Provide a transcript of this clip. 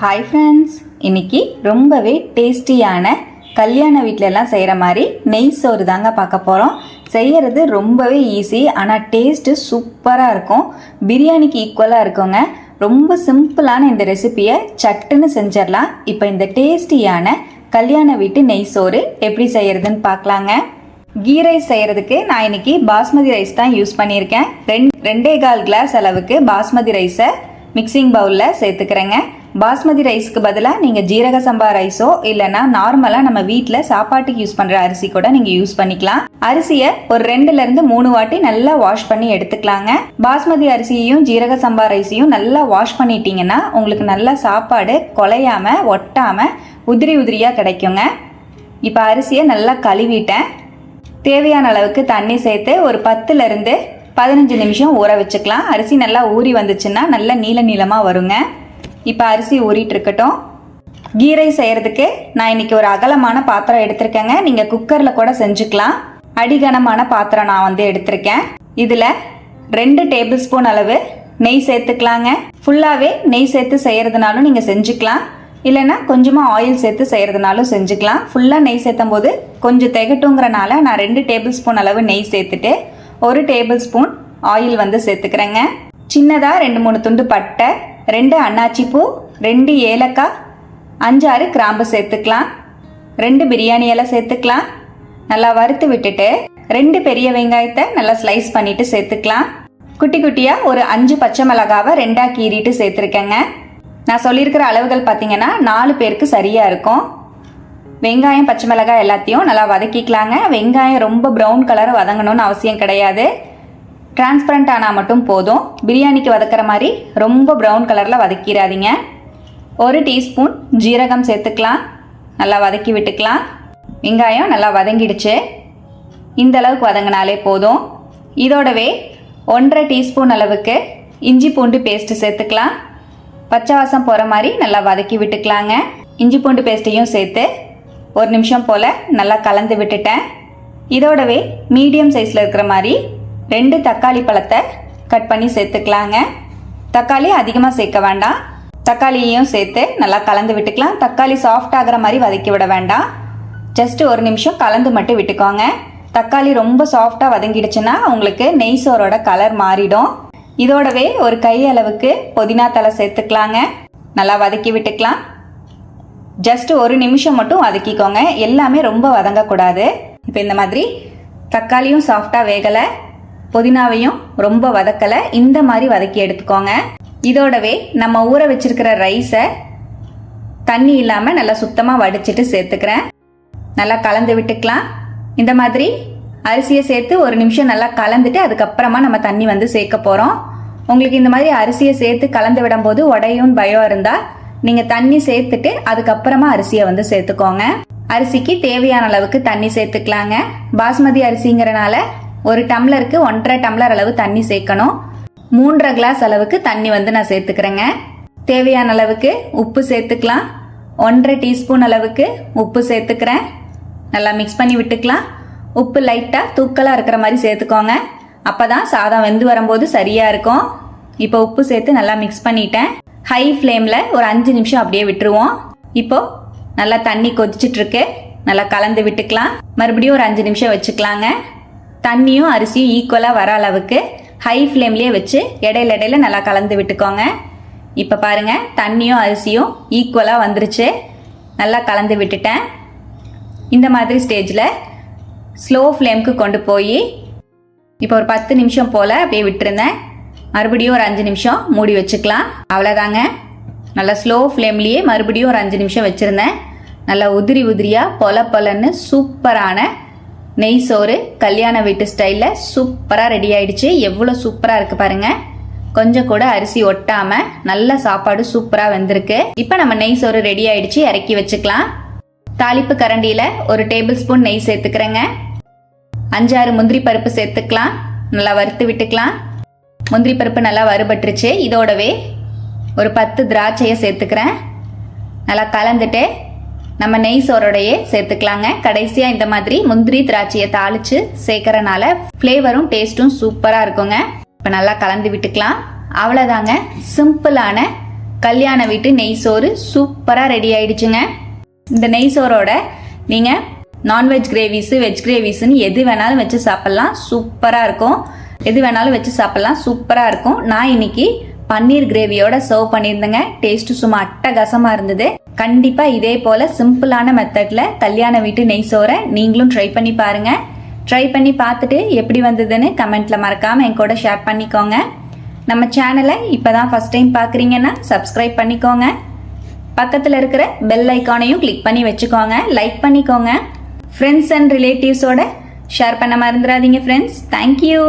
Hi friends இன்னைக்கு ரொம்பவே டேஸ்டியான கல்யாண வீட்டிலலாம் செய்கிற மாதிரி நெய் சோறு தாங்க பார்க்க போகிறோம் செய்கிறது ரொம்பவே ஈஸி ஆனால் டேஸ்ட்டு சூப்பராக இருக்கும். பிரியாணிக்கு ஈக்குவலாக இருக்குங்க. ரொம்ப சிம்பிளான இந்த ரெசிபியை சட்டுன்னு செஞ்சிடலாம். இப்போ இந்த டேஸ்டியான கல்யாண வீட்டு நெய் சோறு எப்படி செய்கிறதுன்னு பார்க்கலாங்க. கீ ரைஸ் செய்கிறதுக்கு நான் இன்னைக்கு பாஸ்மதி ரைஸ் தான் யூஸ் பண்ணியிருக்கேன். ரெண் ரெண்டே கால் கிளாஸ் அளவுக்கு பாஸ்மதி ரைஸை மிக்சிங் பவுலில் சேர்த்துக்கிறேங்க. பாஸ்மதி ரைஸ்க்கு பதிலாக நீங்கள் ஜீரக சம்பா ரைஸோ இல்லைன்னா நார்மலாக நம்ம வீட்டில் சாப்பாட்டுக்கு யூஸ் பண்ணுற அரிசி கூட நீங்கள் யூஸ் பண்ணிக்கலாம். அரிசியை ஒரு ரெண்டுலேருந்து மூணு வாட்டி நல்லா வாஷ் பண்ணி எடுத்துக்கலாங்க. பாஸ்மதி அரிசியையும் ஜீரக சம்பா ரைஸையும் நல்லா வாஷ் பண்ணிட்டீங்கன்னா உங்களுக்கு நல்லா சாப்பாடு கொலையாமல் ஒட்டாமல் உதிரி உதிரியாக கிடைக்குங்க. இப்போ அரிசியை நல்லா கழுவிட்டேன். தேவையான அளவுக்கு தண்ணி சேர்த்து ஒரு பத்துலேருந்து பதினஞ்சு நிமிஷம் ஊற வச்சுக்கலாம். அரிசி நல்லா ஊறி வந்துச்சுன்னா நல்லா நீல நீளமாக வருங்க. இப்போ அரிசி ஊறிட்டு இருக்கட்டும் கீ ரைஸ் நான் இன்னைக்கு ஒரு அகலமான பாத்திரம் எடுத்திருக்கேங்க. நீங்கள் குக்கரில் கூட செஞ்சுக்கலாம். அடிகனமான பாத்திரம் நான் வந்து எடுத்திருக்கேன். இதில் ரெண்டு டேபிள் ஸ்பூன் அளவு நெய் சேர்த்துக்கலாங்க. ஃபுல்லாகவே நெய் சேர்த்து செய்கிறதுனாலும் நீங்கள் செஞ்சுக்கலாம். இல்லைன்னா கொஞ்சமாக ஆயில் சேர்த்து செய்கிறதுனாலும் செஞ்சுக்கலாம். ஃபுல்லாக நெய் சேர்த்தும் போது கொஞ்சம் திகட்டுங்கிறனால நான் ரெண்டு டேபிள் ஸ்பூன் அளவு நெய் சேர்த்துட்டு ஒரு டேபிள் ஸ்பூன் ஆயில் வந்து சேர்த்துக்கிறேங்க. சின்னதாக ரெண்டு மூணு துண்டு பட்டை ரெண்டு அன்னாச்சி பூ ரெண்டு ஏலக்காய் அஞ்சாறு கிராம்பு சேர்த்துக்கலாம். ரெண்டு பிரியாணி இலை சேர்த்துக்கலாம். நல்லா வறுத்து விட்டுட்டு ரெண்டு பெரிய வெங்காயத்தை நல்லா ஸ்லைஸ் பண்ணிட்டு சேர்த்துக்கலாம். குட்டி குட்டியாக ஒரு அஞ்சு பச்சை மிளகாவை ரெண்டாக கீறிட்டு சேர்த்துருக்கேங்க. நான் சொல்லியிருக்கிற அளவுகள் பார்த்தீங்கன்னா நாலு பேருக்கு சரியாக இருக்கும். வெங்காயம் பச்சை மிளகாய் எல்லாத்தையும் நல்லா வதக்கிக்கலாங்க. வெங்காயம் ரொம்ப ப்ரௌன் கலர் வதங்கணும்னு அவசியம் கிடையாது. டிரான்ஸ்பரண்ட் ஆனால் மட்டும் போதும். பிரியாணிக்கு வதக்கிற மாதிரி ரொம்ப ப்ரௌன் கலரில் வதக்கிடாதீங்க. ஒரு டீஸ்பூன் ஜீரகம் சேர்த்துக்கலாம். நல்லா வதக்கி விட்டுக்கலாம். வெங்காயம் நல்லா வதங்கிடுச்சு. இந்த அளவுக்கு வதங்கினாலே போதும். இதோடவே ஒன்றரை டீஸ்பூன் அளவுக்கு இஞ்சி பூண்டு பேஸ்ட்டு சேர்த்துக்கலாம். பச்சை வாசம் போகிற மாதிரி நல்லா வதக்கி விட்டுக்கலாங்க. இஞ்சி பூண்டு பேஸ்ட்டையும் சேர்த்து ஒரு நிமிஷம் போல் நல்லா கலந்து விட்டுட்டேன். இதோடவே மீடியம் சைஸில் இருக்கிற மாதிரி ரெண்டு தக்காளி பழத்தை கட் பண்ணி சேர்த்துக்கலாங்க. தக்காளி அதிகமாக சேர்க்க வேண்டாம். தக்காளியையும் சேர்த்து நல்லா கலந்து விட்டுக்கலாம். தக்காளி சாஃப்ட் ஆகிற மாதிரி வதக்கி விட வேண்டாம். ஜஸ்ட் ஒரு நிமிஷம் கலந்து மட்டும் விட்டுக்கோங்க. தக்காளி ரொம்ப சாஃப்டாக வதங்கிடுச்சுன்னா உங்களுக்கு நெய் சோறோட கலர் மாறிடும். இதோடவே ஒரு கை அளவுக்கு புதினா தலை சேர்த்துக்கலாங்க. நல்லா வதக்கி விட்டுக்கலாம். ஜஸ்ட் ஒரு நிமிஷம் மட்டும் வதக்கிக்கோங்க. எல்லாமே ரொம்ப வதங்கக்கூடாது. இப்போ இந்த மாதிரி தக்காளியும் சாஃப்டாக வேகலை. புதினாவையும் ரொம்ப வதக்கலை. இந்த மாதிரி வதக்கி எடுத்துக்கோங்க. இதோடவே நம்ம ஊற வச்சிருக்கிற ரைஸை தண்ணி இல்லாமல் நல்லா சுத்தமாக வடிச்சிட்டு சேர்த்துக்கிறேன். நல்லா கலந்து விட்டுக்கலாம். இந்த மாதிரி அரிசியை சேர்த்து ஒரு நிமிஷம் நல்லா கலந்துட்டு அதுக்கப்புறமா நம்ம தண்ணி வந்து சேர்க்க போகிறோம் உங்களுக்கு இந்த மாதிரி அரிசியை சேர்த்து கலந்து விடும்போது உடையும் பயம் இருந்தால் நீங்கள் தண்ணி சேர்த்துட்டு அதுக்கப்புறமா அரிசியை வந்து சேர்த்துக்கோங்க. அரிசிக்கு தேவையான அளவுக்கு தண்ணி சேர்த்துக்கலாங்க. பாஸ்மதி அரிசிங்கிறனால ஒரு டம்ளருக்கு ஒன்றரை டம்ளர் அளவு தண்ணி சேர்க்கணும். மூன்றரை கிளாஸ் அளவுக்கு தண்ணி வந்து நான் சேர்த்துக்கிறேங்க. தேவையான அளவுக்கு உப்பு சேர்த்துக்கலாம். ஒன்றரை டீஸ்பூன் அளவுக்கு உப்பு சேர்த்துக்கிறேன். நல்லா மிக்ஸ் பண்ணி விட்டுக்கலாம். உப்பு லைட்டாக தூக்கலாக இருக்கிற மாதிரி சேர்த்துக்கோங்க. அப்போ தான் சாதம் வெந்து வரும்போது சரியாக இருக்கும். இப்போ உப்பு சேர்த்து நல்லா மிக்ஸ் பண்ணிட்டேன். ஹை ஃப்ளேமில் ஒரு அஞ்சு நிமிஷம் அப்படியே விட்டுருவோம். இப்போது நல்லா தண்ணி கொதிச்சிட்ருக்கு நல்லா கலந்து விட்டுக்கலாம். மறுபடியும் ஒரு அஞ்சு நிமிஷம் வச்சுக்கலாங்க. தண்ணியும் அரிசியும் ஈக்குவலாக வர அளவுக்கு ஹை ஃப்ளேம்லேயே வச்சு இடையில இடையில நல்லா கலந்து விட்டுக்கோங்க. இப்போ பாருங்க தண்ணியும் அரிசியும் ஈக்குவலாக வந்துருச்சு. நல்லா கலந்து விட்டுட்டேன். இந்த மாதிரி ஸ்டேஜில் ஸ்லோ ஃப்ளேம்க்கு கொண்டு போய் இப்போ ஒரு பத்து நிமிஷம் போல் அப்படியே விட்டுருந்தேன். மறுபடியும் ஒரு அஞ்சு நிமிஷம் மூடி வச்சுக்கலாம். அவ்வளோதாங்க நல்லா ஸ்லோ ஃப்ளேம்லேயே மறுபடியும் ஒரு அஞ்சு நிமிஷம் வச்சுருந்தேன். நல்லா உதிரி உதிரியாக பொல பொலன்னு சூப்பரான நெய் சோறு கல்யாண வீட்டு ஸ்டைலில் சூப்பராக ரெடி ஆயிடுச்சு. எவ்வளோ சூப்பராக இருக்குது பாருங்கள் கொஞ்சம் கூட அரிசி ஒட்டாமல் நல்ல சாப்பாடு சூப்பராக வந்திருக்கு. இப்போ நம்ம நெய் சோறு ரெடி ஆயிடுச்சு. இறக்கி வச்சுக்கலாம். தாளிப்பு கரண்டியில் ஒரு டேபிள் ஸ்பூன் நெய் சேர்த்துக்கிறேங்க. அஞ்சாறு முந்திரி பருப்பு சேர்த்துக்கலாம். நல்லா வறுத்து விட்டுக்கலாம். முந்திரி பருப்பு நல்லா வறுபட்டுருச்சு. இதோடவே ஒரு பத்து திராட்சையை சேர்த்துக்கிறேன். நல்லா கலந்துட்டு நம்ம நெய் சோறோடையே சேர்த்துக்கலாங்க. கடைசியாக இந்த மாதிரி முந்திரி திராட்சையை தாளித்து சேர்க்கறனால ஃப்ளேவரும் டேஸ்ட்டும் சூப்பராக இருக்குங்க. இப்போ நல்லா கலந்து விட்டுக்கலாம். அவ்வளோதாங்க சிம்பிளான கல்யாண வீட்டு நெய் சோறு சூப்பராக ரெடி ஆயிடுச்சுங்க. இந்த நெய் சோறோட நீங்கள் நான்வெஜ் கிரேவிஸு வெஜ் கிரேவிஸ்னு எது வேணாலும் வச்சு சாப்பிட்லாம். சூப்பராக இருக்கும். எது வேணாலும் வச்சு சாப்பிட்லாம். சூப்பராக இருக்கும். நான் இன்னைக்கு பன்னீர் கிரேவியோட சர்வ் பண்ணியிருந்தேங்க. டேஸ்ட் சும்மா அட்டகாசமாக இருந்தது. கண்டிப்பாக இதே போல் சிம்பிளான மெத்தடில் கல்யாண வீட்டு நெய் சோறை நீங்களும் ட்ரை பண்ணி பாருங்கள் ட்ரை பண்ணி பார்த்துட்டு எப்படி வந்ததுன்னு கமெண்ட்டில் மறக்காமல் என் கூட ஷேர் பண்ணிக்கோங்க. நம்ம சேனலை இப்போ தான் ஃபஸ்ட் டைம் பார்க்குறீங்கன்னா சப்ஸ்கிரைப் பண்ணிக்கோங்க. பக்கத்தில் இருக்கிற பெல் ஐக்கானையும் கிளிக் பண்ணி வச்சுக்கோங்க. லைக் பண்ணிக்கோங்க. ஃப்ரெண்ட்ஸ் அண்ட் ரிலேட்டிவ்ஸோட ஷேர் பண்ண மறந்துடாதீங்க ஃப்ரெண்ட்ஸ் தேங்க்யூ